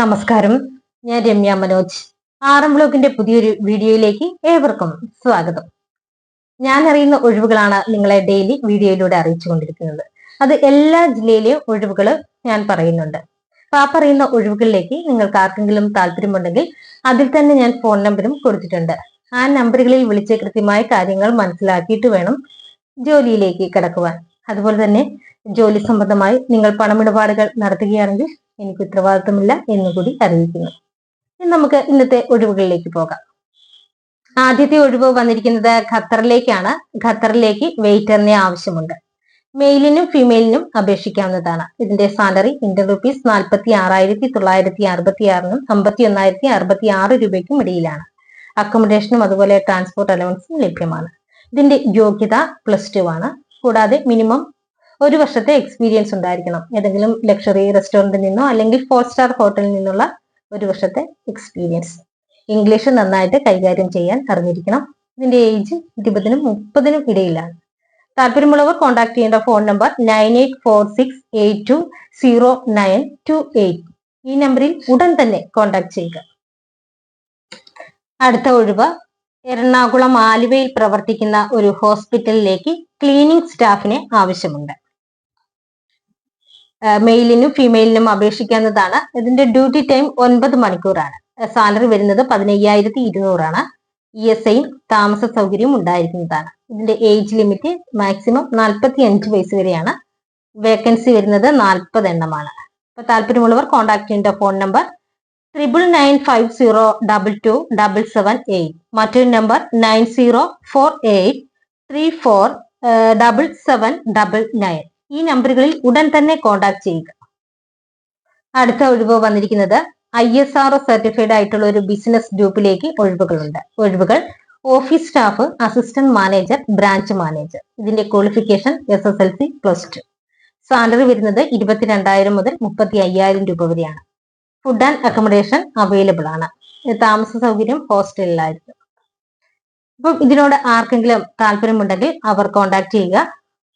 നമസ്കാരം. ഞാൻ രമ്യ മനോജ്. എം ബ്ലോഗിന്റെ പുതിയൊരു വീഡിയോയിലേക്ക് ഏവർക്കും സ്വാഗതം. ഞാൻ അറിയുന്ന ഒഴിവുകളാണ് നിങ്ങളെ ഡെയിലി വീഡിയോയിലൂടെ അറിയിച്ചുകൊണ്ടിരിക്കുന്നത് അത് എല്ലാ ജില്ലയിലെയും ഒഴിവുകൾ ഞാൻ പറയുന്നുണ്ട്. അപ്പൊ ആ പറയുന്ന ഒഴിവുകളിലേക്ക് നിങ്ങൾക്ക് ആർക്കെങ്കിലും താല്പര്യമുണ്ടെങ്കിൽ അതിൽ തന്നെ ഞാൻ ഫോൺ നമ്പറും കൊടുത്തിട്ടുണ്ട്. ആ നമ്പറുകളിൽ വിളിച്ച് കൃത്യമായ കാര്യങ്ങൾ മനസ്സിലാക്കിയിട്ട് വേണം ജോലിയിലേക്ക് കിടക്കുവാൻ. അതുപോലെ തന്നെ ജോലി സംബന്ധമായി നിങ്ങൾ പണമിടപാടുകൾ നടത്തുകയാണെങ്കിൽ എനിക്ക് ഉത്തരവാദിത്തമില്ല എന്നുകൂടി അറിയിക്കുന്നു. ഇനി നമുക്ക് ഇന്നത്തെ ഒഴിവുകളിലേക്ക് പോകാം. ആദ്യത്തെ ഒഴിവ് വന്നിരിക്കുന്നത് ഖത്തറിലേക്കാണ്. ഖത്തറിലേക്ക് വെയിറ്ററിനെ ആവശ്യമുണ്ട്. മെയിലിനും ഫീമെയിലിനും അപേക്ഷിക്കാവുന്നതാണ്. ഇതിന്റെ സാലറി ഇന്ത്യൻ റുപ്പീസ് നാൽപ്പത്തി ആറായിരത്തി തൊള്ളായിരത്തി അറുപത്തി ആറിനും അമ്പത്തി ഒന്നായിരത്തി അറുപത്തി ആറ് രൂപയ്ക്കും ഇടയിലാണ്. അക്കോമഡേഷനും അതുപോലെ ട്രാൻസ്പോർട്ട് അലവൻസും ലഭ്യമാണ്. ഇതിന്റെ യോഗ്യത പ്ലസ് ടു ആണ്. കൂടാതെ മിനിമം ഒരു വർഷത്തെ എക്സ്പീരിയൻസ് ഉണ്ടായിരിക്കണം. ഏതെങ്കിലും ലക്ഷറി റെസ്റ്റോറന്റിൽ നിന്നോ അല്ലെങ്കിൽ ഫോർ സ്റ്റാർ ഹോട്ടലിൽ നിന്നുള്ള ഒരു വർഷത്തെ എക്സ്പീരിയൻസ് ഇംഗ്ലീഷ് നന്നായിട്ട് കൈകാര്യം ചെയ്യാൻ അറിഞ്ഞിരിക്കണം. ഇതിന്റെ ഏജ് ഇരുപതിനും മുപ്പതിനും ഇടയിലാണ്. താല്പര്യമുള്ളവർ കോൺടാക്ട് ചെയ്യേണ്ട phone number nine eight four six eight two zero nine two eight. ഈ നമ്പറിൽ ഉടൻ തന്നെ കോൺടാക്ട് ചെയ്യുക. അടുത്ത ഒഴിവ് എറണാകുളം ആലുവയിൽ പ്രവർത്തിക്കുന്ന ഒരു ഹോസ്പിറ്റലിലേക്ക് ക്ലീനിങ് സ്റ്റാഫിനെ ആവശ്യമുണ്ട്. മെയിലിനും ഫീമെയിലിനും അപേക്ഷിക്കാവുന്നതാണ്. ഇതിന്റെ ഡ്യൂട്ടി ടൈം ഒൻപത് മണിക്കൂറാണ്. സാലറി വരുന്നത് പതിനയ്യായിരത്തി ഇരുന്നൂറാണ് ഇ എസ് ഐയും താമസ സൗകര്യവും ഉണ്ടായിരിക്കുന്നതാണ്. ഇതിന്റെ ഏജ് ലിമിറ്റ് മാക്സിമം നാൽപ്പത്തി അഞ്ച് വയസ്സ് വരെയാണ്. വേക്കൻസി വരുന്നത് നാൽപ്പത് എണ്ണമാണ്. അപ്പൊ താല്പര്യമുള്ളവർ കോൺടാക്ട് ചെയ്യേണ്ട phone number triple nine five zero double two double seven eight മറ്റൊരു number nine zero four eight three four double seven double nine ഈ നമ്പറുകളിൽ ഉടൻ തന്നെ കോൺടാക്ട് ചെയ്യുക. അടുത്ത ഒഴിവ് വന്നിരിക്കുന്നത് ഐ എസ് ആർ സർട്ടിഫൈഡ് ആയിട്ടുള്ള ഒരു ബിസിനസ് ഗ്രൂപ്പിലേക്ക് ഒഴിവുകളുണ്ട്. ഒഴിവുകൾ office staff assistant manager branch manager ഇതിന്റെ qualification S S L C plus two salary വരുന്നത് ഇരുപത്തിരണ്ടായിരം മുതൽ മുപ്പത്തി അയ്യായിരം രൂപ വരെയാണ്. ഫുഡ് ആൻഡ് അക്കോമഡേഷൻ അവൈലബിൾ ആണ്. താമസ സൗകര്യം ഹോസ്റ്റലിലായിരിക്കും അപ്പം ഇതിനോട് ആർക്കെങ്കിലും താല്പര്യമുണ്ടെങ്കിൽ അവർ കോൺടാക്ട് ചെയ്യുക.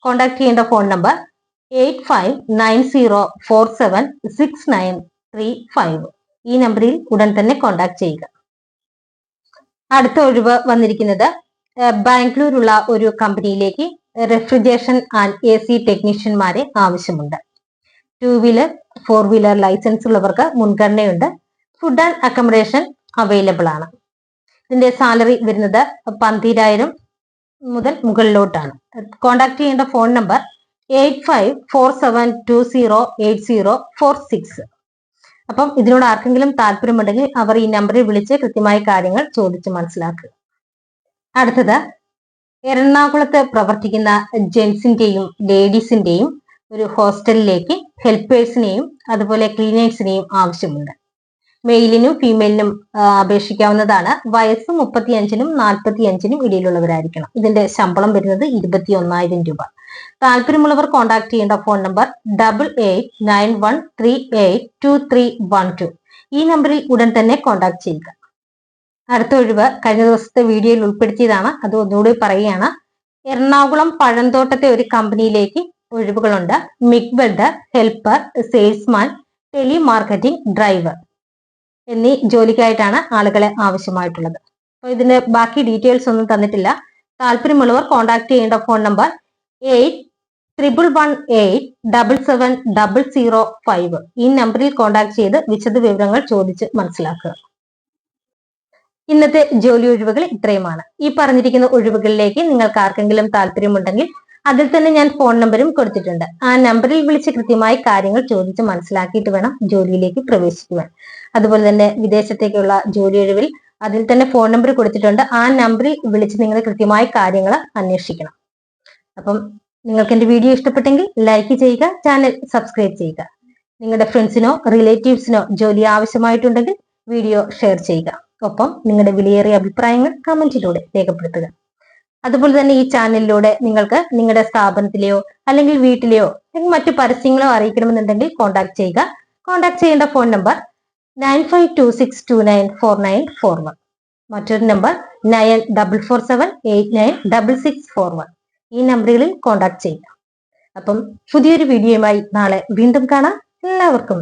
കോൺടാക്ട് ചെയ്യേണ്ട phone number eight five nine zero four seven six nine three five ഈ നമ്പറിൽ ഉടൻ തന്നെ കോൺടാക്ട് ചെയ്യുക. അടുത്ത ഒഴിവ് വന്നിരിക്കുന്നത് ബാംഗ്ലൂരുള്ള ഒരു കമ്പനിയിലേക്ക് റെഫ്രിജറേഷൻ ആൻഡ് എ സി ടെക്നീഷ്യന്മാരെ ആവശ്യമുണ്ട്. Two wheeler four wheeler licence ഉള്ളവർക്ക് മുൻഗണനയുണ്ട്. ഫുഡ് ആൻഡ് അക്കോമഡേഷൻ അവൈലബിൾ ആണ്. ഇതിന്റെ സാലറി വരുന്നത് പന്തിരായിരം മുതൽ മുകളിലോട്ടാണ്. കോൺടാക്ട് ചെയ്യേണ്ട phone number eight five four seven two zero eight zero four six അപ്പം ഇതിനോട് ആർക്കെങ്കിലും താല്പര്യമുണ്ടെങ്കിൽ അവർ ഈ നമ്പറിൽ വിളിച്ച് കൃത്യമായ കാര്യങ്ങൾ ചോദിച്ച് മനസ്സിലാക്കുക അടുത്തത് എറണാകുളത്ത് പ്രവർത്തിക്കുന്ന ജെൻസിന്റെയും ലേഡീസിന്റെയും ഒരു ഹോസ്റ്റലിലേക്ക് ഹെൽപ്പേഴ്സിനെയും അതുപോലെ ക്ലീനേഴ്സിനെയും ആവശ്യമുണ്ട്. മെയിലിനും ഫീമെയിലിനും അപേക്ഷിക്കാവുന്നതാണ്. വയസ്സ് മുപ്പത്തിയഞ്ചിനും നാൽപ്പത്തി അഞ്ചിനും ഇടയിലുള്ളവരായിരിക്കണം. ഇതിന്റെ ശമ്പളം വരുന്നത് ഇരുപത്തി ഒന്നായിരം രൂപ. താല്പര്യമുള്ളവർ കോൺടാക്ട് ചെയ്യേണ്ട phone number double eight nine one three eight two three one two ഈ നമ്പറിൽ ഉടൻ തന്നെ കോൺടാക്ട് ചെയ്യുക. അടുത്ത ഒഴിവ് കഴിഞ്ഞ ദിവസത്തെ വീഡിയോയിൽ ഉൾപ്പെടുത്തിയതാണ്. അത് ഒന്നുകൂടി പറയുകയാണ്. എറണാകുളം പഴന്തോട്ടത്തെ ഒരു കമ്പനിയിലേക്ക് ഒഴിവുകളുണ്ട്. Welder helper salesman telemarketing driver. എന്നീ ജോലിക്കായിട്ടാണ് ആളുകളെ ആവശ്യമായിട്ടുള്ളത്. അപ്പോൾ ഇതിന്റെ ബാക്കി ഡീറ്റെയിൽസ് ഒന്നും തന്നിട്ടില്ല. താല്പര്യമുള്ളവർ കോൺടാക്ട് ചെയ്യേണ്ട phone number eight triple one eight double seven double zero five ഈ നമ്പറിൽ കോൺടാക്ട് ചെയ്ത് വിശദ വിവരങ്ങൾ ചോദിച്ച് മനസ്സിലാക്കുക. ഇന്നത്തെ ജോലി ഒഴിവുകൾ ഇത്രയുമാണ്. ഈ പറഞ്ഞിരിക്കുന്ന ഒഴിവുകളിലേക്ക് നിങ്ങൾക്ക് ആർക്കെങ്കിലും താല്പര്യമുണ്ടെങ്കിൽ അതിൽ തന്നെ ഞാൻ ഫോൺ നമ്പറും കൊടുത്തിട്ടുണ്ട്. ആ നമ്പറിൽ വിളിച്ച് കൃത്യമായി കാര്യങ്ങൾ ചോദിച്ച് മനസ്സിലാക്കിയിട്ട് വേണം ജോലിയിലേക്ക് പ്രവേശിക്കുവാൻ. അതുപോലെ തന്നെ വിദേശത്തേക്കുള്ള ജോലി ഒഴിവിൽ അതിൽ തന്നെ ഫോൺ നമ്പർ കൊടുത്തിട്ടുണ്ട്. ആ നമ്പറിൽ വിളിച്ച് നിങ്ങൾ കൃത്യമായ കാര്യങ്ങൾ അന്വേഷിക്കണം. അപ്പം നിങ്ങൾക്ക് എന്റെ വീഡിയോ ഇഷ്ടപ്പെട്ടെങ്കിൽ ലൈക്ക് ചെയ്യുക ചാനൽ സബ്സ്ക്രൈബ് ചെയ്യുക. നിങ്ങളുടെ ഫ്രണ്ട്സിനോ റിലേറ്റീവ്സിനോ ജോലി ആവശ്യമായിട്ടുണ്ടെങ്കിൽ വീഡിയോ ഷെയർ ചെയ്യുക. ഒപ്പം നിങ്ങളുടെ വിലയേറിയ അഭിപ്രായങ്ങൾ കമന്റിലൂടെ രേഖപ്പെടുത്തുക. അതുപോലെ തന്നെ ഈ ചാനലിലൂടെ നിങ്ങൾക്ക് നിങ്ങളുടെ സ്ഥാപനത്തിലെയോ അല്ലെങ്കിൽ വീട്ടിലെയോ അല്ലെങ്കിൽ മറ്റു പരസ്യങ്ങളോ അറിയിക്കണമെന്നുണ്ടെങ്കിൽ കോൺടാക്ട് ചെയ്യുക. കോൺടാക്ട് ചെയ്യേണ്ട phone number nine five two six two nine four nine four one മറ്റൊരു number nine double four seven eight nine double six four one ഈ നമ്പറുകളിൽ കോൺടാക്ട് ചെയ്യുക. അപ്പം പുതിയൊരു വീഡിയോയുമായി നാളെ വീണ്ടും കാണാം. എല്ലാവർക്കും